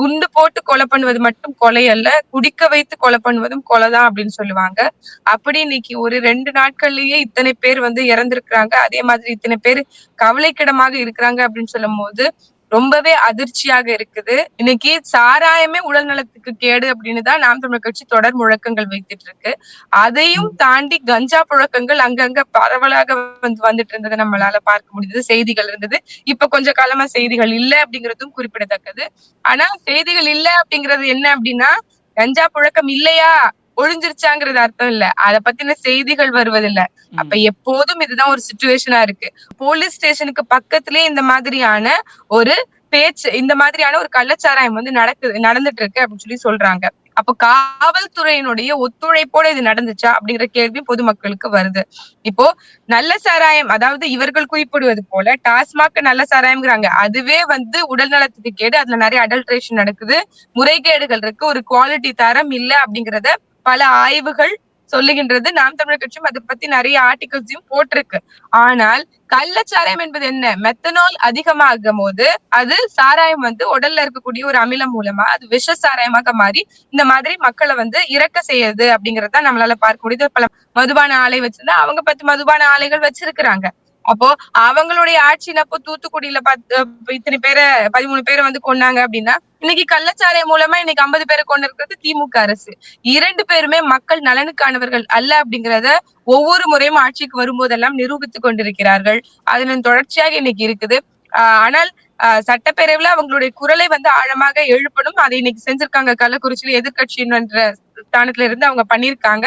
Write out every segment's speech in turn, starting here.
குண்டு போட்டு கொலை பண்ணுவது மட்டும் கொலை அல்ல குடிக்க வைத்து கொலை பண்ணுவதும் கொலைதான் அப்படின்னு சொல்லுவாங்க. அப்படி இன்னைக்கு ஒரு ரெண்டு நாட்கள்லயே இத்தனை பேர் வந்து இறந்திருக்கிறாங்க. அதே மாதிரி இத்தனை பேர் கவலைக்கிடமாக இருக்கிறாங்க அப்படின்னு சொல்லும் போது ரொம்பவே அதிர்ச்சியாக இருக்குது. இன்னைக்கு சாராயமே உடல் நலத்துக்கு கேடு அப்படின்னு தான் நாம் தமிழர் கட்சி தொடர் முழக்கங்கள் வைத்துட்டு இருக்கு. அதையும் தாண்டி கஞ்சா புழக்கங்கள் அங்கங்க பரவலாக வந்து வந்துட்டு இருந்ததை நம்மளால பார்க்க முடியுது செய்திகள் இருந்தது. இப்ப கொஞ்ச காலமா செய்திகள் இல்ல அப்படிங்கறதும் குறிப்பிடத்தக்கது. ஆனா செய்திகள் இல்ல அப்படிங்கிறது என்ன அப்படின்னா கஞ்சா புழக்கம் இல்லையா? ஒழிஞ்சிருச்சாங்கிறது அர்த்தம் இல்ல. அத பத்தின செய்திகள் வருவதில்ல. அப்ப எப்போதும் இதுதான் ஒரு சுச்சுவேஷனா இருக்கு. போலீஸ் ஸ்டேஷனுக்கு பக்கத்திலே இந்த மாதிரியான ஒரு பேச்சு இந்த மாதிரியான ஒரு கள்ளச்சாராயம் வந்து நடக்குது நடந்துட்டு இருக்கு அப்படின்னு சொல்லி சொல்றாங்க. அப்ப காவல்துறையினுடைய ஒத்துழைப்போட இது நடந்துச்சா அப்படிங்கிற கேள்வி பொதுமக்களுக்கு வருது. இப்போ நல்ல சாராயம் அதாவது இவர்கள் குறிப்பிடுவது போல டாஸ்மாக் நல்ல சாராயம்ங்கிறாங்க. அதுவே வந்து உடல் நலத்துக்கு கேடு. அதுல நிறைய அடல்ட்ரேஷன் நடக்குது. முறைகேடுகள் இருக்கு. ஒரு குவாலிட்டி தரம் இல்ல அப்படிங்கறத பல ஆய்வுகள் சொல்லுகின்றது. நாம் தமிழர் கட்சியும் அதை பத்தி நிறைய ஆர்டிகல்ஸையும் போட்டிருக்கு. ஆனால் கள்ளச்சாராயம் என்பது என்ன? மெத்தனால் அதிகமாகும் போது அது சாராயம் வந்து உடல்ல இருக்கக்கூடிய ஒரு அமிலம் மூலமா அது விஷ சாராயமாக மாறி இந்த மாதிரி மக்களை வந்து இறக்க செய்யுது அப்படிங்கறத நம்மளால பார்க்க முடியுது. பல மதுபான ஆலை வச்சிருந்தா அவங்க பத்து மதுபான ஆலைகள் வச்சிருக்கிறாங்க. அப்போ அவங்களுடைய ஆட்சியில அப்போ தூத்துக்குடியில பத்து இத்தனை பேரை பதிமூணு பேரை வந்து கொண்டாங்க அப்படின்னா இன்னைக்கு கள்ளச்சாலை மூலமா இன்னைக்கு ஐம்பது பேரை கொண்டு இருக்கிறது திமுக அரசு. இரண்டு பேருமே மக்கள் நலனுக்கானவர்கள் அல்ல அப்படிங்கிறத ஒவ்வொரு முறையும் ஆட்சிக்கு வரும்போதெல்லாம் நிரூபித்துக் கொண்டிருக்கிறார்கள். அதன் தொடர்ச்சியாக இன்னைக்கு இருக்குது. ஆஹ் ஆனால் சட்டப்பேரவையில அவங்களுடைய குரலை வந்து ஆழமாக எழுப்பணும். அதை இன்னைக்கு செஞ்சிருக்காங்க கள்ளக்குறிச்சியில எதிர்கட்சியின் ஸ்தானத்துல இருந்து அவங்க பண்ணிருக்காங்க.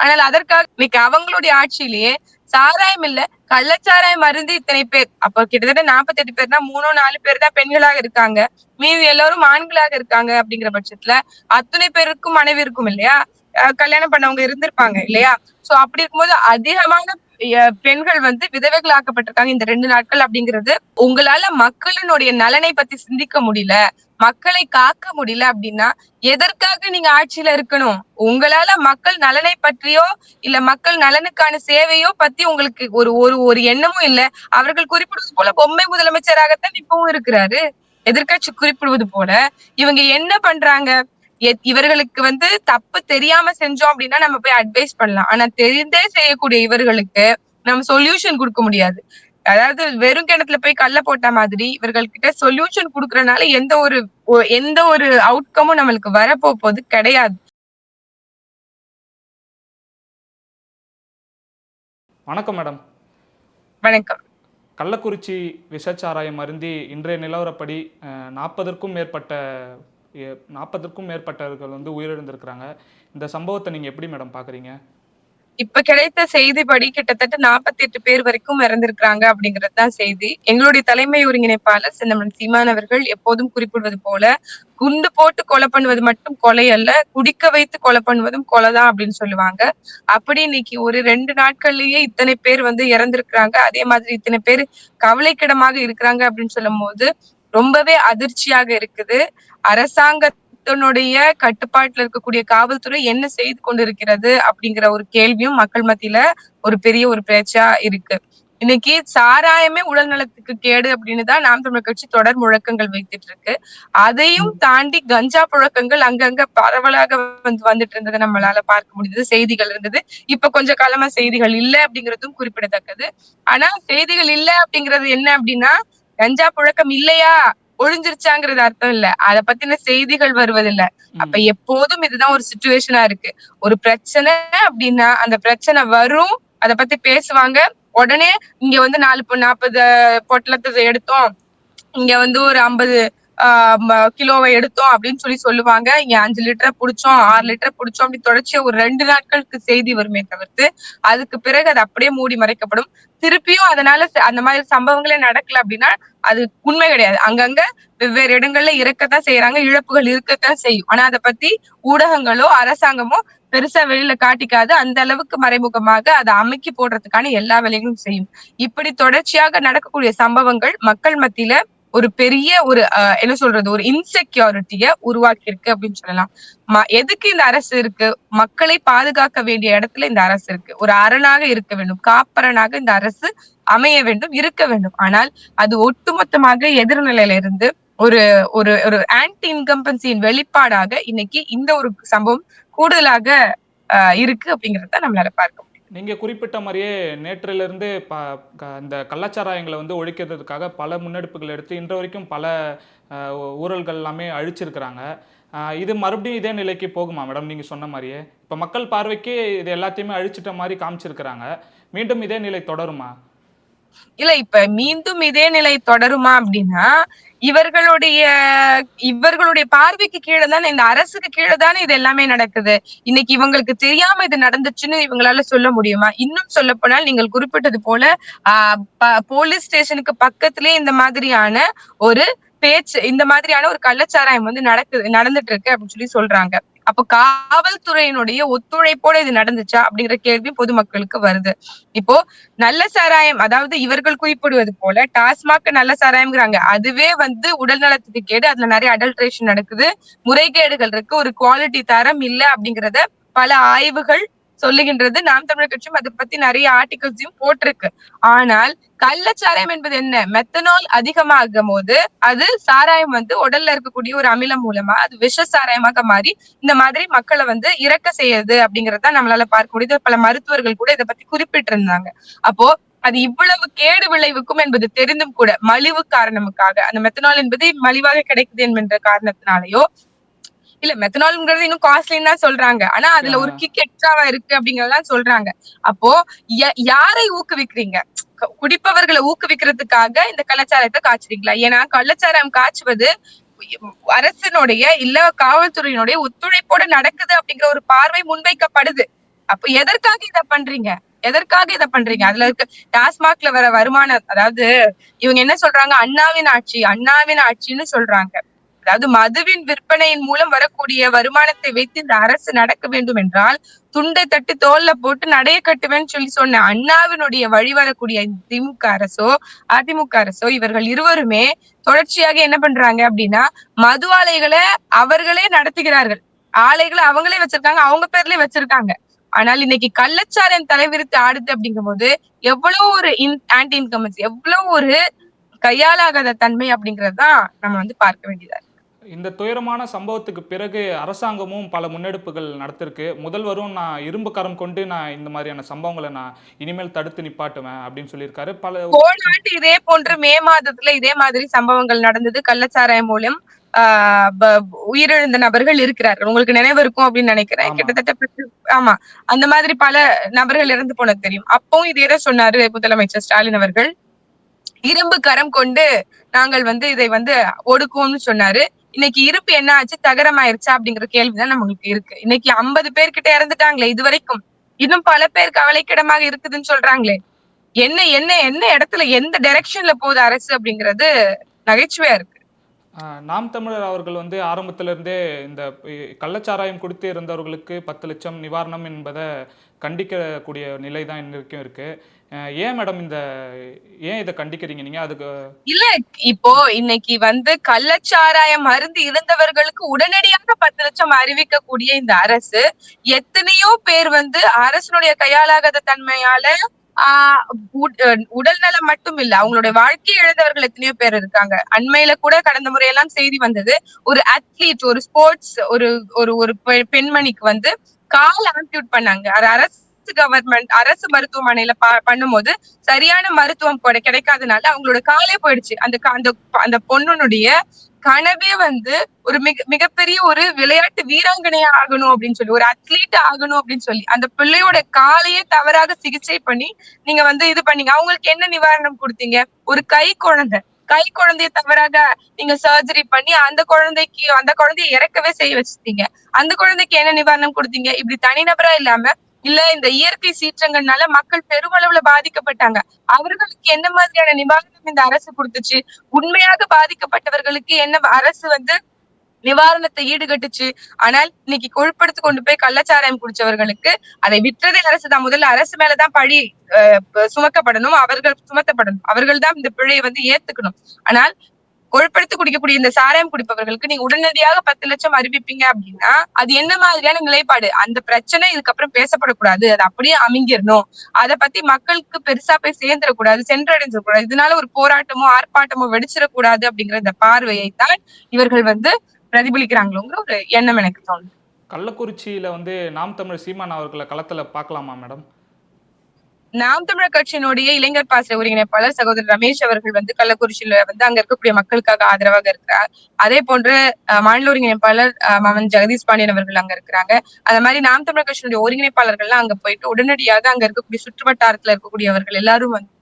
ஆனால் அதற்காக இன்னைக்கு அவங்களுடைய ஆட்சியிலேயே சாராயம் இல்ல கள்ளச்சாராயம் மருந்து இத்தனை பேர் அப்ப கிட்டத்தட்ட நாற்பத்தி எட்டு பேர்னா மூணோ நாலு பேர் தான் பெண்களாக இருக்காங்க. மீதி எல்லாரும் ஆண்களாக இருக்காங்க அப்படிங்கிற பட்சத்துல அத்தனை பேருக்கும் மனைவி இருக்கும் இல்லையா? கல்யாணம் பண்ணவங்க இருந்திருப்பாங்க இல்லையா? சோ அப்படி இருக்கும்போது அதிகமான பெண்கள் வந்து விதவைகளாக்கப்பட்டிருக்காங்க இந்த ரெண்டு நாட்கள் அப்படிங்கிறது. உங்களால மக்களினுடைய நலனை பத்தி சிந்திக்க முடியல மக்களை காக்க முடியல அப்படின்னா எதற்காக நீங்க ஆட்சியில இருக்கணும்? உங்களால மக்கள் நலனை பற்றியோ இல்ல மக்கள் நலனுக்கான சேவையோ பத்தி உங்களுக்கு ஒரு ஒரு ஒரு எண்ணமும் இல்ல. அவர்கள் குறிப்பிடுவது போல பொம்மை முதலமைச்சராகத்தான் இப்பவும் இருக்கிறாரு. எதிர்கட்சி குறிப்பிடுவது போல. இவங்க என்ன பண்றாங்க? இவர்களுக்கு வந்து தப்பு தெரியாம செஞ்சோம் அப்படின்னா நம்ம போய் அட்வைஸ் பண்ணலாம். ஆனா தெரிந்தே செய்யக்கூடிய இவர்களுக்கு நம்ம சொல்யூஷன் கொடுக்க முடியாது. அதாவது வெறும் கிணத்துல போய் கல்ல போட்ட மாதிரி இவர்கள் கிட்ட சொல்யூஷன் குடுக்கறனால எந்த ஒரு எந்த ஒரு அவுட்கமும் நம்மளுக்கு வரப்போ போது கிடையாது. வணக்கம் மேடம் வணக்கம். கள்ளக்குறிச்சி விஷச்சாராயம் அருந்தி இன்றைய நிலவரப்படி நாற்பதற்கும் மேற்பட்ட நாற்பதற்கும் மேற்பட்டவர்கள் வந்து உயிரிழந்திருக்கிறாங்க. இந்த சம்பவத்தை நீங்க எப்படி மேடம் பாக்குறீங்க? இப்ப கிடைத்த செய்திப்படி கிட்டத்தட்ட நாற்பத்தி எட்டு பேர் வரைக்கும் இறந்திருக்கிறாங்க அப்படிங்கிறது தான் செய்தி. எங்களுடைய தலைமை ஒருங்கிணைப்பாளர் சின்னமன் சீமான் அவர்கள் எப்போதும் குறிப்பிடுவது போல குண்டு போட்டு கொலை பண்ணுவது மட்டும் கொலை அல்ல குடிக்க வைத்து கொலை பண்ணுவதும் கொலைதான் அப்படின்னு சொல்லுவாங்க. அப்படி இன்னைக்கு ஒரு ரெண்டு நாட்கள்லயே இத்தனை பேர் வந்து இறந்திருக்கிறாங்க. அதே மாதிரி இத்தனை பேர் கவலைக்கிடமாக இருக்கிறாங்க அப்படின்னு சொல்லும் போது ரொம்பவே அதிர்ச்சியாக இருக்குது. அரசாங்கத்தினுடைய கட்டுப்பாட்டுல இருக்கக்கூடிய காவல்துறை என்ன செய்து கொண்டிருக்கிறது அப்படிங்கிற ஒரு கேள்வியும் மக்கள் மத்தியில ஒரு பெரிய ஒரு பேச்சா இருக்கு. இன்னைக்கு சாராயமே உடல் நலத்துக்கு கேடு அப்படின்னு தான் நாம் தமிழர் கட்சி தொடர் முழக்கங்கள் வைத்துட்டு இருக்கு. அதையும் தாண்டி கஞ்சா புழக்கங்கள் அங்கங்க பரவலாக வந்து வந்துட்டு இருந்ததை நம்மளால பார்க்க முடியுது செய்திகள் இருந்தது. இப்ப கொஞ்ச காலமா செய்திகள் இல்லை அப்படிங்கிறதும் குறிப்பிடத்தக்கது. ஆனா செய்திகள் இல்லை அப்படிங்கிறது என்ன அப்படின்னா கஞ்சா புழக்கம் இல்லையா? ஒழிஞ்சிருச்சாங்கிறது அர்த்தம் இல்ல. அத பத்தின செய்திகள் வருவதில்ல. அப்ப எப்போதும் இதுதான் ஒரு சுச்சுவேஷனா இருக்கு. ஒரு பிரச்சனை அப்படின்னா அந்த பிரச்சனை வரும். அத பத்தி பேசுவாங்க. உடனே இங்க வந்து நாலு நாற்பது பொட்டலத்தை எடுத்தோம். இங்க வந்து ஒரு ஐம்பது கிலோவை எடுத்தோம் அப்படின்னு சொல்லி சொல்லுவாங்க. இங்க அஞ்சு லிட்டரை புடிச்சோம் ஆறு லிட்டரை புடிச்சோம் அப்படி தொடர்ச்சியா ஒரு ரெண்டு நாட்களுக்கு செய்தி வருமே தவிர்த்து அதுக்கு பிறகு அது அப்படியே மூடி மறைக்கப்படும். திருப்பியும் அதனால அந்த மாதிரி சம்பவங்களே நடக்கல அப்படின்னா அது உண்மை கிடையாது. அங்கங்க வெவ்வேறு இடங்கள்ல இறக்கத்தான் செய்யறாங்க இழப்புகள் இருக்கத்தான் செய்யும். ஆனா அதை பத்தி ஊடகங்களோ அரசாங்கமோ பெருசா வெளியில காட்டிக்காது. அந்த அளவுக்கு மறைமுகமாக அதை அமைக்கி போடுறதுக்கான எல்லா வேலைகளும் செய்யும். இப்படி தொடர்ச்சியாக நடக்கக்கூடிய சம்பவங்கள் மக்கள் மத்தியில ஒரு பெரிய ஒரு என்ன சொல்றது ஒரு இன்செக்யூரிட்டிய உருவாக்கி இருக்கு அப்படின்னு சொல்லலாம். எதுக்கு இந்த அரசு இருக்கு? மக்களை பாதுகாக்க வேண்டிய இடத்துல இந்த அரசு இருக்கு. ஒரு அரணாக இருக்க வேண்டும். காப்பரனாக இந்த அரசு அமைய வேண்டும் இருக்க வேண்டும். ஆனால் அது ஒட்டுமொத்தமாக எதிர்நிலையில இருந்து ஒரு ஒரு ஒரு ஆன்டி இன்கம்பன்சியின் வெளிப்பாடாக இன்னைக்கு இந்த ஒரு சம்பவம் கூடுதலாக இருக்கு அப்படிங்கறத நம்மளால பார்க்க நீங்கள் நீங்க குறிப்பிட்ட மாதிரியே நேற்றிலிருந்து ப க- இந்த கள்ளச்சாராயங்களை வந்து ஒழிக்கிறதுக்காக பல முன்னெடுப்புகள் எடுத்து இன்று வரைக்கும் பல ஊழல்கள் எல்லாமே அழிச்சிருக்கிறாங்க. அஹ், இது மறுபடியும் இதே நிலைக்கு போகுமா மேடம்? நீங்க சொன்ன மாதிரியே. இப்போ மக்கள் பார்வைக்கு இது எல்லாத்தையுமே அழிச்சிட்ட மாதிரி காமிச்சிருக்கிறாங்க. மீண்டும் இதே நிலை தொடருமா? இல்ல இப்ப மீண்டும் இதே நிலை தொடருமா அப்படின்னா இவர்களுடைய இவர்களுடைய பார்வைக்கு கீழே தானே இந்த அரசுக்கு கீழே தானே இது எல்லாமே நடக்குது. இன்னைக்கு இவங்களுக்கு தெரியாம இது நடந்துச்சுன்னு இவங்களால சொல்ல முடியுமா? இன்னும் சொல்ல போனால் நீங்கள் குறிப்பிட்டது போல ஆஹ் ப- போலீஸ் ஸ்டேஷனுக்கு பக்கத்திலே இந்த மாதிரியான ஒரு பேச்சு இந்த மாதிரியான ஒரு கள்ளச்சாராயம் வந்து நடக்குது நடந்துட்டு இருக்கு அப்படின்னு சொல்லி சொல்றாங்க. அப்ப காவல்துறையினுடைய ஒத்துழைப்போட இது நடந்துச்சா அப்படிங்கிற கேள்வி பொதுமக்களுக்கு வருது. இப்போ நல்ல சாராயம் அதாவது இவர்கள் குறிப்பிடுவது போல டாஸ்மாக் நல்ல சாராயம்ங்கிறாங்க. அதுவே வந்து உடல் நலத்துக்கு கேடு. அதுல நிறைய அடல்ட்ரேஷன் நடக்குது. முறைகேடுகள் இருக்கு. ஒரு குவாலிட்டி தரம் இல்ல அப்படிங்கறத பல ஆய்வுகள் சொல்லுகின்றது. நாம் தமிழர் கட்சியும் அதை பத்தி நிறைய ஆர்டிகல்ஸையும் போட்டிருக்கு. ஆனால் கள்ளச்சாராயம் என்பது என்ன? மெத்தனால் அதிகமாகும் போது அது சாராயம் வந்து உடல்ல இருக்கக்கூடிய ஒரு அமிலம் மூலமா அது விஷ சாராயமாக மாறி இந்த மாதிரி மக்களை வந்து இறக்க செய்யுது அப்படிங்கறத நம்மளால பார்க்க முடியுது பல மருத்துவர்கள் கூட இதை பத்தி குறிப்பிட்டிருந்தாங்க. அப்போ அது இவ்வளவு கேடு விளைவுக்கும் என்பது தெரிந்தும் கூட மலிவு காரணமுக்காக அந்த மெத்தனால் என்பது மலிவாக கிடைக்குது என்கின்ற காரணத்தினாலயோ இல்ல மெத்தனால்ங்கிறது இன்னும் காஸ்ட்லின்னு தான் சொல்றாங்க. ஆனா அதுல ஒரு. கிக் எக்ஸ்ட்ராவா இருக்கு அப்படிங்கறதெல்லாம் சொல்றாங்க. அப்போ யாரை ஊக்குவிக்கிறீங்க? குடிப்பவர்களை ஊக்குவிக்கிறதுக்காக இந்த கள்ளச்சாராயத்தை காய்ச்சுறீங்களா? ஏன்னா கள்ளச்சாராயம் காய்ச்சுவது அரசினுடைய இல்ல காவல்துறையினுடைய ஒத்துழைப்போட நடக்குது அப்படிங்கிற ஒரு பார்வை முன்வைக்கப்படுது. அப்ப எதற்காக இத பண்றீங்க? எதற்காக இத பண்றீங்க? அதுல இருக்க டாஸ்மாக்ல வர வருமானம் அதாவது இவங்க என்ன சொல்றாங்க? அண்ணாவின் ஆட்சி அண்ணாவின் ஆட்சின்னு சொல்றாங்க. அதாவது மதுவின் விற்பனையின் மூலம் வரக்கூடிய வருமானத்தை வைத்து இந்த அரசு நடக்க வேண்டும் என்றால் துண்டை தட்டு தோல்ல போட்டு நடைய கட்டுவேன்னு சொல்லி சொன்ன அண்ணாவினுடைய வழி வரக்கூடிய திமுக அரசோ அதிமுக அரசோ இவர்கள் இருவருமே தொடர்ச்சியாக என்ன பண்றாங்க அப்படின்னா மது ஆலைகளை அவர்களே நடத்துகிறார்கள் ஆலைகளை அவங்களே வச்சிருக்காங்க அவங்க பேர்லயே வச்சிருக்காங்க ஆனால் இன்னைக்கு கள்ளச்சாரன் தலைவிரித்து ஆடுது அப்படிங்கும் போது எவ்வளவு ஒரு இன் ஆன்டி இன்கமன்ஸ் எவ்வளவு ஒரு கையாலாகாத தன்மை அப்படிங்கறதுதான் நம்ம வந்து பார்க்க வேண்டியதா இருக்கு. இந்த துயரமான சம்பவத்துக்கு பிறகு அரசாங்கமும் பல முன்னெடுப்புகள் நடத்திருக்கு. முதல்வரும் நான் இரும்பு கரம் கொண்டு நான் இந்த மாதிரியான சம்பவங்களை நான் இனிமேல் தடுத்து நிப்பாட்டுவேன் அப்படின்னு சொல்லியிருக்காரு. பல போன ஆண்டு இதே போன்று மே மாதத்துல இதே மாதிரி சம்பவங்கள் நடந்தது. கள்ளச்சாராயம் மூலம் உயிரிழந்த நபர்கள் இருக்கிறார்கள். உங்களுக்கு நினைவு இருக்கும் அப்படின்னு நினைக்கிறேன். கிட்டத்தட்ட ஆமா. அந்த மாதிரி பல நபர்கள் இறந்து போனது தெரியும். அப்பவும் இதேதான் சொன்னாரு முதலமைச்சர் ஸ்டாலின் அவர்கள். இரும்பு கரம் கொண்டு நாங்கள் வந்து இதை வந்து ஒடுக்குவோம்னு சொன்னாரு. இன்னைக்கு இருப்பு என்ன ஆச்சு தகரமாயிருச்சா? அப்படிங்கிற கேள்விதான் நம்மளுக்கு இருக்கு. இன்னைக்கு ஐம்பது பேர்கிட்ட இறந்துட்டாங்களே இது வரைக்கும். இன்னும் பல பேர் கவலைக்கிடமாக இருக்குதுன்னு சொல்றாங்களே. என்ன என்ன என்ன இடத்துல எந்த டைரக்ஷன்ல போகுது அரசு அப்படிங்கிறது நகைச்சுவையா இருக்கு. ஆஹ், நாம் தமிழர் அவர்கள் வந்து ஆரம்பத்துல இருந்தே இந்த கள்ளச்சாராயம் கொடுத்து இருந்தவர்களுக்கு பத்து லட்சம் நிவாரணம் என்பதை கண்டிக்கக்கூடிய நிலை தான் இன்னைக்கும் இருக்கு. ஏன் மேடம் இந்த ஏன் இதை கண்டிக்கிறீங்க? நீங்க அதுக்கு இல்ல இப்போ இன்னைக்கு வந்து கள்ளச்சாராய மருந்து இருந்தவர்களுக்கு உடனடியாக பத்து லட்சம் அறிவிக்கக்கூடிய இந்த அரசு எத்தனையோ பேர் வந்து அரசனுடைய கையாளாகாத தன்மையால அஹ் உடல் நலம் மட்டும் இல்ல அவங்களுடைய வாழ்க்கை இழந்தவர்கள் எத்தனையோ பேர் இருக்காங்க. அண்மையில கூட கடந்த முறையெல்லாம் செய்தி வந்தது ஒரு அத்லீட் ஒரு ஸ்போர்ட்ஸ் ஒரு ஒரு ஒரு பெண்மணிக்கு வந்து கால் ஆம்பியூட் பண்ணாங்க. அது அரசு கவர்மெண்ட் அரசு மருத்துவமனையில பண்ணும்போது சரியான மருத்துவம் கிடைக்காதனால அவங்களோட காலே போயிடுச்சு. அந்த அந்த அந்த பொண்ணுனுடைய கனவே வந்து ஒரு மிக மிகப்பெரிய ஒரு விளையாட்டு வீராங்கனையா ஆகணும் அப்படின்னு சொல்லி ஒரு அத்லீட் ஆகணும் அப்படின்னு சொல்லி அந்த பிள்ளையோட காலையே தவறாக சிகிச்சை பண்ணி நீங்க வந்து இது பண்ணீங்க. அவங்களுக்கு என்ன நிவாரணம் கொடுத்தீங்க? ஒரு கை குழந்தை. கை குழந்தைய தவறாக நீங்க சர்ஜரி பண்ணி அந்த குழந்தைக்கு அந்த குழந்தைய இறக்கவே செய்ய வச்சிருந்தீங்க அந்த குழந்தைக்கு என்ன நிவாரணம் கொடுத்தீங்க? இப்படி தனிநபரா இல்லாம இல்ல இந்த இயற்கை சீற்றங்கள்னால மக்கள் பெருமளவுல பாதிக்கப்பட்டாங்க. அவர்களுக்கு என்ன மாதிரியான நிவாரணம் இந்த அரசு கொடுத்துச்சு? உண்மையாக பாதிக்கப்பட்டவர்களுக்கு என்ன அரசு வந்து நிவாரணத்தை ஈடுகட்டுச்சு. ஆனால் இன்னைக்கு கொழுப்படுத்து கொண்டு போய் கள்ளச்சாராயம் குடிச்சவர்களுக்கு அதை விற்றதில் அரசு தான். முதல்ல அரசு மேலதான் பழி அஹ், சுமக்கப்படணும். அவர்கள் சுமத்தப்படணும். அவர்கள் தான் இந்த பிழையை வந்து ஏத்துக்கணும். ஆனால் கொழுப்படுத்து குடிக்கக்கூடிய இந்த சாராயம் குடிப்பவர்களுக்கு நீங்க உடனடியாக பத்து லட்சம் அறிவிப்பீங்க அப்படின்னா அது என்ன மாதிரியான நிலைப்பாடு? அந்த பிரச்சனை இதுக்கப்புறம் பேசப்படக்கூடாது. அது அப்படியே அமைங்கிடணும் அதை பத்தி மக்களுக்கு பெருசா போய் சேர்ந்துடக்கூடாது சென்றடைஞ்சிடக்கூடாது. இதனால ஒரு போராட்டமோ ஆர்ப்பாட்டமோ வெடிச்சிடக்கூடாது அப்படிங்கிற இந்த பார்வையை தான் இவர்கள் வந்து பிரதிபலிக்கிறாங்களோங்கிற ஒரு எண்ணம் எனக்கு தோணுது. கள்ளக்குறிச்சியில வந்து நாம் தமிழ் சீமான் அவர்களை களத்துல பார்க்கலாமா மேடம்? நாம் தமிழர் கட்சியினுடைய இளைஞர் பாசறை ஒருங்கிணைப்பாளர் சகோதரர் ரமேஷ் அவர்கள் வந்து கள்ளக்குறிச்சியில வந்து அங்க இருக்கக்கூடிய மக்களுக்காக ஆதரவாக இருக்கிறார். அதே போன்று மாநில ஒருங்கிணைப்பாளர் மாமன் ஜெகதீஷ் பாண்டியன் அவர்கள் அங்க இருக்கிறாங்க. அந்த மாதிரி நாம் தமிழர் கட்சியினுடைய ஒருங்கிணைப்பாளர்கள்லாம் அங்க போயிட்டு உடனடியாக அங்க இருக்கக்கூடிய சுற்று வட்டாரத்துல இருக்கக்கூடியவர்கள் எல்லாரும் வந்து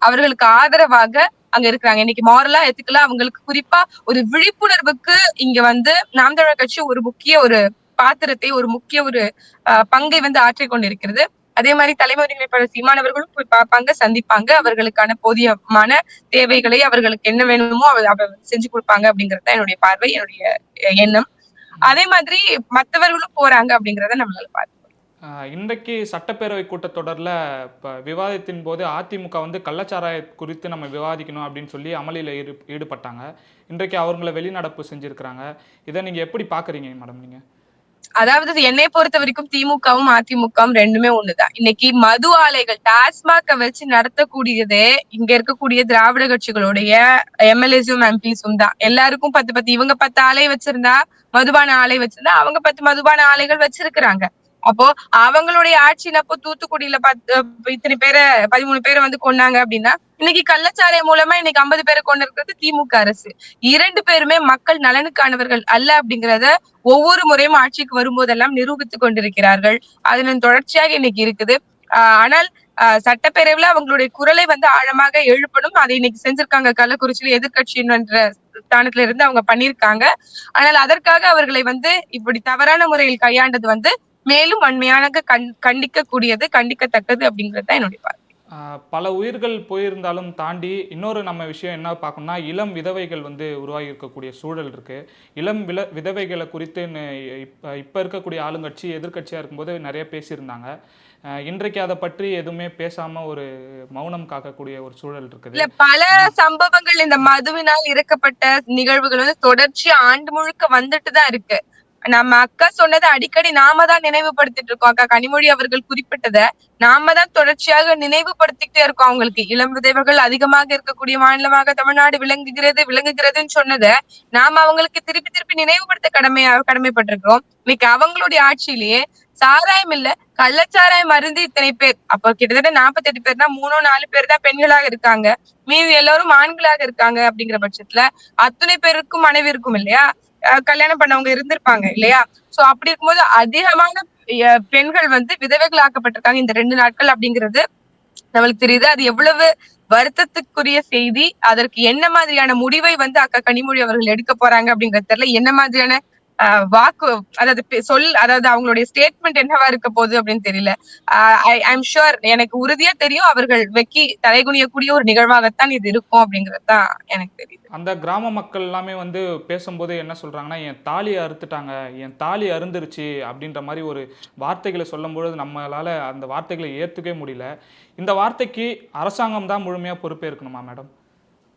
அவர்களுக்கு ஆதரவாக அங்க இருக்கிறாங்க. இன்னைக்கு மாரலா எத்துக்கலா அவங்களுக்கு குறிப்பா ஒரு விழிப்புணர்வுக்கு இங்க வந்து நாம் தமிழர் கட்சி ஒரு முக்கிய ஒரு பாத்திரத்தை ஒரு முக்கிய ஒரு அஹ், பங்கை வந்து ஆற்றிக் கொண்டிருக்கிறது. அதே மாதிரி தலைமை உரிமைப்பாளர் சீமானவர்களும் போய் பார்ப்பாங்க சந்திப்பாங்க. அவர்களுக்கான போதியமான தேவைகளை அவர்களுக்கு என்ன வேணுமோ அவர் செஞ்சு கொடுப்பாங்க அப்படிங்கறத என்னுடைய பார்வை என்னுடைய எண்ணம். அதே மாதிரி மத்தவர்களும் போறாங்க அப்படிங்கறத நம்மளால பார்த்து இன்றைக்கு சட்டப்பேரவை கூட்டத்தொடரில் இப்போ விவாதத்தின் போது அதிமுக வந்து கள்ளச்சாராய குறித்து நம்ம விவாதிக்கணும் அப்படின்னு சொல்லி அமளியில் ஈடு ஈடுபட்டாங்க. இன்றைக்கு அவங்கள வெளிநடப்பு செஞ்சுருக்கிறாங்க. இதை நீங்கள் எப்படி பார்க்குறீங்க மேடம் நீங்கள் அதாவது என்னை பொறுத்த வரைக்கும் திமுகவும் அதிமுகவும் ரெண்டுமே ஒண்ணுதான். இன்னைக்கு மது ஆலைகள் டாஸ்மாக வச்சு நடத்தக்கூடியதே இங்க இருக்கக்கூடிய திராவிட கட்சிகளுடைய எம்எல்ஏஸும் எம்பிஸும் தான். எல்லாருக்கும் பத்து பத்து. இவங்க பத்து ஆலை வச்சிருந்தா மதுபான ஆலை வச்சிருந்தா அவங்க பத்து மதுபான ஆலைகள் வச்சிருக்கிறாங்க. அப்போ அவங்களுடைய ஆட்சியில அப்போ தூத்துக்குடியில பத்து இத்தனை பேரை பதிமூணு பேரை வந்து கொண்டாங்க அப்படின்னா இன்னைக்கு கள்ளச்சாலை மூலமா இன்னைக்கு ஐம்பது பேரை கொண்டு இருக்கிறது திமுக அரசு. இரண்டு பேருமே மக்கள் நலனுக்கானவர்கள் அல்ல அப்படிங்கறத ஒவ்வொரு முறையும் ஆட்சிக்கு வரும்போதெல்லாம் நிரூபித்துக் கொண்டிருக்கிறார்கள். அதன் தொடர்ச்சியாக இன்னைக்கு இருக்குது. ஆஹ் ஆனால் சட்டப்பேரவையில அவங்களுடைய குரலை வந்து ஆழமாக எழுப்பணும். அதை இன்னைக்கு செஞ்சிருக்காங்க கள்ளக்குறிச்சியில எதிர்கட்சியின்ற ஸ்தானத்துல இருந்து அவங்க பண்ணியிருக்காங்க. ஆனால் அதற்காக அவர்களை வந்து இப்படி தவறான முறையில் கையாண்டது வந்து மேலும் வன்மையான கண் கண்டிக்க கூடியது கண்டிக்கத்தக்கது அப்படிங்கிறது தான் என்னுடைய பார்வை. பல உயிர்கள் போயிருந்தாலும் தாண்டி இன்னொரு நம்ம விஷயம் என்ன பார்க்கணும்னா இளம் விதவைகள் வந்து உருவாகி இருக்கக்கூடிய சூழல் இருக்கு. இளம் வில விதவைகளை குறித்து இப்போ இப்போ இருக்கக்கூடிய ஆளுங்கட்சி எதிர்க்கட்சியாக இருக்கும்போது நிறைய பேசியிருந்தாங்க. இன்றைக்கு அதை பற்றி எதுவுமே பேசாம ஒரு மௌனம் காக்கக்கூடிய ஒரு சூழல் இருக்குது. இல்ல பல சம்பவங்கள் இந்த மதுவினால் இறக்கப்பட்ட நிகழ்வுகள் வந்து தொடர்ச்சி ஆண்டு முழுக்க வந்துட்டு தான் இருக்கு. நம்ம அக்கா சொன்னதை அடிக்கடி நாம தான் நினைவுபடுத்திட்டு இருக்கோம். அக்கா கனிமொழி அவர்கள் குறிப்பிட்டத நாம தான் தொடர்ச்சியாக நினைவுபடுத்திக்கிட்டே இருக்கோம் அவங்களுக்கு. இளம் விதைவர்கள் அதிகமாக இருக்கக்கூடிய மாநிலமாக தமிழ்நாடு விளங்குகிறது விளங்குகிறதுன்னு சொன்னதை நாம அவங்களுக்கு திருப்பி திருப்பி நினைவுபடுத்த கடமையா கடமைப்பட்டிருக்கிறோம். இன்னைக்கு அவங்களுடைய ஆட்சியிலேயே சாராயம் இல்ல கள்ளச்சாராயம் அருந்து இத்தனை பேர். அப்ப கிட்டத்தட்ட நாற்பத்தி எட்டு பேர்னா மூணோ நாலு பேர் தான் பெண்களாக இருக்காங்க. மீதி எல்லாரும் ஆண்களாக இருக்காங்க அப்படிங்கிற பட்சத்துல அத்தனை பேருக்கும் மனைவி இருக்கும் இல்லையா? கல்யாணம் பண்ணவங்க இருந்திருப்பாங்க இல்லையா? சோ அப்படி இருக்கும்போது அதிகமான பெண்கள் வந்து விதவைகள் ஆக்கப்பட்டிருக்காங்க இந்த ரெண்டு நாட்கள் அப்படிங்கிறது நம்மளுக்கு தெரியுது. அது எவ்வளவு வருத்தத்துக்குரிய செய்தி அதற்கு என்ன மாதிரியான முடிவை வந்து அக்கா கனிமொழி அவர்கள் எடுக்க போறாங்க அப்படிங்கறது தெரியல. என்ன மாதிரியான வாக்கு அதாவது பே- சொல் அதாவது அவங்களுடைய ஸ்டேட்மெண்ட் என்னவா இருக்க போகுது அப்படின்னு தெரியல. ஐ ஐம் ஷுர் எனக்கு உறுதியா தெரியும் அவர்கள் வெக்கி தலைகுனியக்கூடிய ஒரு நிகழ்வாகத்தான் இது இருக்கும் அப்படிங்கிறது தான் எனக்கு தெரியுது. அந்த கிராம மக்கள் எல்லாமே வந்து பேசும்போது என்ன சொல்றாங்கன்னா என் தாலியை அறுத்துட்டாங்க என் தாலி அருந்துருச்சு அப்படின்ற மாதிரி ஒரு வார்த்தைகளை சொல்லும்பொழுது நம்மளால அந்த வார்த்தைகளை ஏற்றுக்கவே முடியல. இந்த வார்த்தைக்கு அரசாங்கம் தான் பொறுப்பே பொறுப்பேற்கணுமா மேடம்?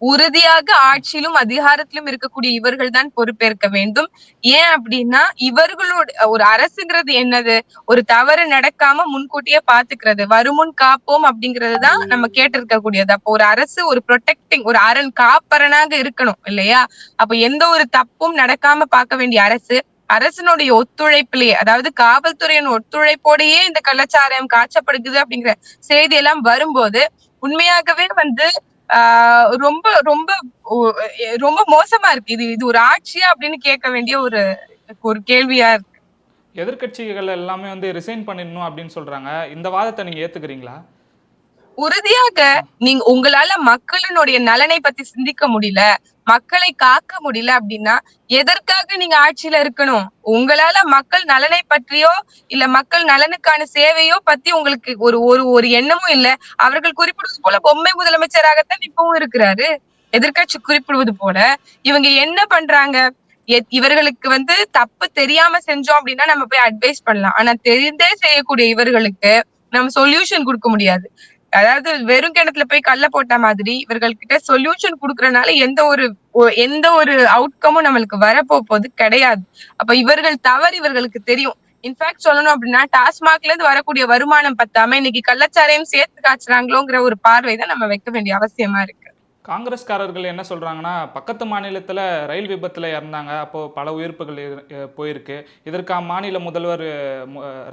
உறுதியாக ஆட்சியிலும் அதிகாரத்திலும் இருக்கக்கூடிய இவர்கள் தான் பொறுப்பேற்க வேண்டும். ஏன் அப்படின்னா இவர்களோட ஒரு அரசுங்கிறது என்னது? ஒரு தவறு நடக்காம முன்கூட்டியே பாத்துக்கிறது. வருமுன் காப்போம் அப்படிங்கிறது தான் நம்ம கேட்டிருக்க கூடியது அப்போ ஒரு அரசு ஒரு ப்ரொடெக்டிங் ஒரு அரண் காப்பரனாக இருக்கணும் இல்லையா? அப்ப எந்த ஒரு தப்பும் நடக்காம பார்க்க வேண்டிய அரசு அரசனுடைய ஒத்துழைப்பிலேயே அதாவது காவல்துறையின் ஒத்துழைப்போடையே இந்த கள்ளச்சாராயம் காய்ச்சப்படுகிறது அப்படிங்கிற செய்தி எல்லாம் வரும்போது உண்மையாகவே வந்து ரொம்ப ரொம்ப ரொம்ப மோசமா இருக்கு. இது இது ஒரு ஆட்சியா அப்படின்னு கேட்க வேண்டிய ஒரு ஒரு கேள்வியா இருக்கு. எதிர்க்கட்சிகள் எல்லாமே வந்து ரிசைன் பண்ணிடணும் அப்படின்னு சொல்றாங்க. இந்த வாதத்தை நீங்க ஏத்துக்கிறீங்களா? உறுதியாக நீங்க உங்களால மக்களினுடைய நலனை பத்தி சிந்திக்க முடியல மக்களை காக்க முடியல அப்படின்னா எதற்காக நீங்க ஆட்சியில இருக்கணும்? உங்களால மக்கள் நலனை பற்றியோ இல்ல மக்கள் நலனுக்கான சேவையோ பத்தி உங்களுக்கு ஒரு ஒரு ஒரு எண்ணமும் இல்ல. அவர்கள் குறிப்பிடுவது போல பொம்மை முதலமைச்சராகத்தான் இப்பவும் இருக்கிறாரு. எதிர்க்கட்சி குறிப்பிடுவது போல இவங்க என்ன பண்றாங்க? இவர்களுக்கு வந்து தப்பு தெரியாம செஞ்சோம் அப்படின்னா நம்ம போய் அட்வைஸ் பண்ணலாம். ஆனா தெரிந்தே செய்யக்கூடிய இவர்களுக்கு நம்ம சொல்யூஷன் கொடுக்க முடியாது. அதாவது வெறும் கிணத்துல போய் கல்ல போட்ட மாதிரி இவர்கள் கிட்ட சொல்யூஷன் குடுக்கறனால எந்த ஒரு ஒ- எந்த ஒரு அவுட்கமும் நம்மளுக்கு வரப்போ கிடையாது. அப்ப இவர்கள் தவறு இவர்களுக்கு தெரியும். இன்ஃபேக்ட் சொல்லணும் அப்படின்னா டாஸ்மாக்ல இருந்து வரக்கூடிய வருமானம் பத்தாம இன்னைக்கு கள்ளச்சாரையும் சேர்த்து காய்ச்சறாங்களோங்கிற ஒரு பார்வை தான் நம்ம வைக்க வேண்டிய அவசியமா இருக்கு. காங்கிரஸ்காரர்கள் என்ன சொல்றாங்கன்னா பக்கத்து மாநிலத்துல ரயில் விபத்துல இறந்தாங்க அப்போ பல உயிர்ப்புகள் போயிருக்கு. இதற்கு அம்மாநில முதல்வர்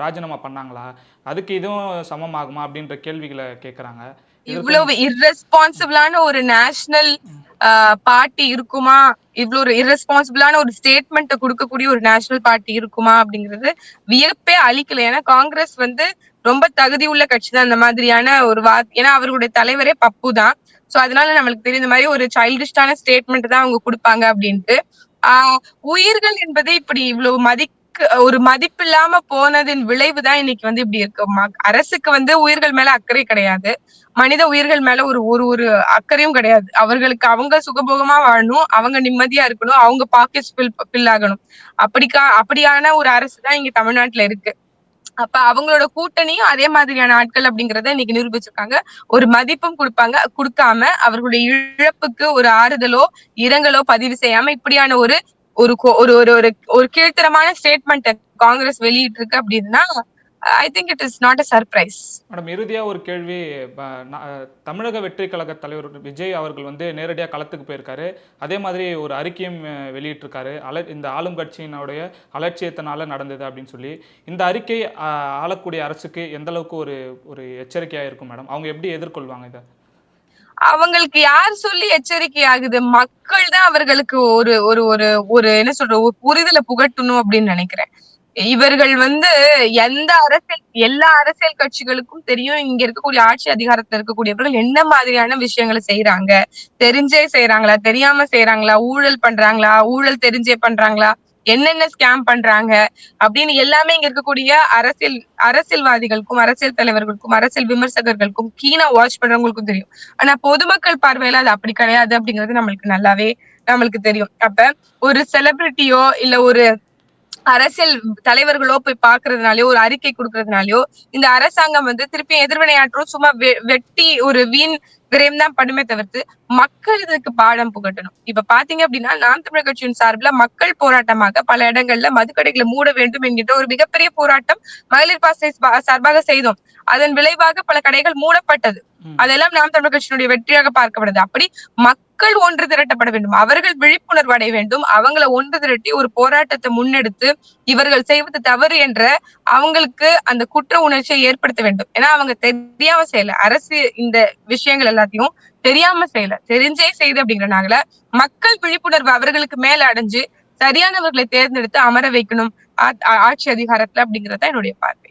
ராஜினாமா பண்ணாங்களா? அதுக்கு இதுவும் சமமாகுமா அப்படின்ற கேள்விகளை கேட்குறாங்க இவ்வளவு irresponsible-ஆன ஒரு நேஷனல் பார்ட்டி இருக்குமா? இவ்வளவு ஒரு irresponsible-ஆன ஒரு ஸ்டேட்மெண்ட் கொடுக்கக்கூடிய ஒரு நேஷனல் பார்ட்டி இருக்குமா அப்படிங்கிறது வியப்பே அளிக்கல. ஏன்னா காங்கிரஸ் வந்து ரொம்ப தகுதி உள்ள கட்சி தான் இந்த மாதிரியான ஒரு வா ஏன்னா அவர்களுடைய தலைவரே பப்பு தான் சோ அதனால நம்மளுக்கு தெரியும் இந்த மாதிரி ஒரு சைல்டிஷ்டான ஸ்டேட்மெண்ட் தான் அவங்க கொடுப்பாங்க அப்படின்ட்டு. ஆஹ் உயிர்கள் என்பது இப்படி இவ்வளவு மதிக்கு ஒரு மதிப்பில்லாம போனதின் விளைவு தான் இன்னைக்கு வந்து இப்படி இருக்கு. அரசுக்கு வந்து உயிர்கள் மேல அக்கறை கிடையாது. மனித உயிர்கள் மேல ஒரு ஒரு ஒரு அக்கறையும் கிடையாது. அவர்களுக்கு அவங்க சுகபோகமா வாழணும் அவங்க நிம்மதியா இருக்கணும் அவங்க பாக்கெட்ஸ் ஃபில் ஃபில் ஆகணும். அப்படிக்கா அப்படியான ஒரு அரசு தான் இங்க தமிழ்நாட்டுல இருக்கு. அப்ப அவங்களோட கூட்டணியும் அதே மாதிரியான ஆட்கள் அப்படிங்கறத இன்னைக்கு நிரூபிச்சிருக்காங்க. ஒரு மதிப்பும் கொடுப்பாங்க கொடுக்காம அவர்களுடைய இழப்புக்கு ஒரு ஆறுதலோ இரங்கலோ பதிவு செய்யாம இப்படியான ஒரு ஒரு ஒரு ஒரு ஒரு ஒரு கீழ்த்தரமான ஸ்டேட்மெண்ட் காங்கிரஸ் வெளியிட்டு இருக்கு அப்படின்னா I think it is not a surprise madam இறுதியா ஒரு கேள்வி தமிழக வெற்றி கழக தலைவர் விஜய் அவர்கள் வந்து நேரடியாக களத்துக்கு போயிருக்காரு. அதே மாதிரி ஒரு அறிக்கையும் வெளியிட்டிருக்காரு. அல இந்த ஆளும் கட்சியினுடைய அலட்சியத்தினால நடந்தது அப்படின்னு சொல்லி. இந்த அறிக்கை ஆளக்கூடிய அரசுக்கு எந்த அளவுக்கு ஒரு ஒரு எச்சரிக்கையா இருக்கும் மேடம்? அவங்க எப்படி எதிர்கொள்வாங்க இதை? அவங்களுக்கு யார் சொல்லி எச்சரிக்கை ஆகுது மக்கள் தான் அவர்களுக்கு ஒரு ஒரு ஒரு ஒரு என்ன சொல்ற புரிதலை புகட்டணும் அப்படின்னு நினைக்கிறேன். இவர்கள் வந்து எந்த அரசியல் எல்லா அரசியல் கட்சிகளுக்கும் தெரியும். இங்க இருக்கக்கூடிய ஆட்சி அதிகாரத்துல இருக்கக்கூடியவர்கள் என்ன மாதிரியான விஷயங்களை செய்யறாங்க தெரிஞ்சே செய்யறாங்களா தெரியாம செய்யறாங்களா ஊழல் பண்றாங்களா? ஊழல் தெரிஞ்சே பண்றாங்களா? என்னென்ன ஸ்கேம் பண்றாங்க? அப்படின்னு எல்லாமே இங்க இருக்கக்கூடிய அரசியல் அரசியல்வாதிகளுக்கும் அரசியல் தலைவர்களுக்கும் அரசியல் விமர்சகர்களுக்கும் கீனா வாட்ச் பண்றவங்களுக்கும் தெரியும். ஆனா பொதுமக்கள் பார்வையில அது அப்படி கிடையாது அப்படிங்கிறது நம்மளுக்கு நல்லாவே நம்மளுக்கு தெரியும். அப்ப ஒரு செலிபிரிட்டியோ இல்ல ஒரு அரசியல் தலைவர்களோ போய் பாக்குறதுனாலயோ ஒரு அறிக்கை கொடுக்கறதுனாலயோ இந்த அரசாங்கம் வந்து திருப்பி எதிர்வினையாற்றும் சும்மா வெட்டி ஒரு வீண் விரயம் தான் பண்ணுமே தவிர்த்து மக்கள் இதுக்கு பாடம் புகட்டணும். இப்ப பாத்தீங்க அப்படின்னா நாம் தமிழர் கட்சியின் சார்பில் மக்கள் போராட்டமாக பல இடங்கள்ல மதுக்கடைகளை மூட வேண்டும் என்கின்ற ஒரு மிகப்பெரிய போராட்டம் மகளிர் பாசை சார்பாக செய்தோம். அதன் விளைவாக பல கடைகள் மூடப்பட்டது. அதெல்லாம் நாம் தமிழர் கட்சியினுடைய வெற்றியாக பார்க்கப்படுது. அப்படி மக்கள் ஒன்று திரட்டப்பட வேண்டும். அவர்கள் விழிப்புணர்வு அடைய வேண்டும். அவங்களை ஒன்று திரட்டி ஒரு போராட்டத்தை முன்னெடுத்து இவர்கள் செய்வது தவறு என்ற அவங்களுக்கு அந்த குற்ற உணர்ச்சியை ஏற்படுத்த வேண்டும். ஏன்னா அவங்க தெரியாம செய்யல. அரசு இந்த விஷயங்கள் எல்லாத்தையும் தெரியாம செய்யல. தெரிஞ்சே செய்து அப்படிங்கிறனால மக்கள் விழிப்புணர்வு அவர்களுக்கு மேல அடைஞ்சு சரியானவர்களை தேர்ந்தெடுத்து அமர வைக்கணும். ஆட்சி அதிகாரத்துல அப்படிங்கறத என்னுடைய பார்வை.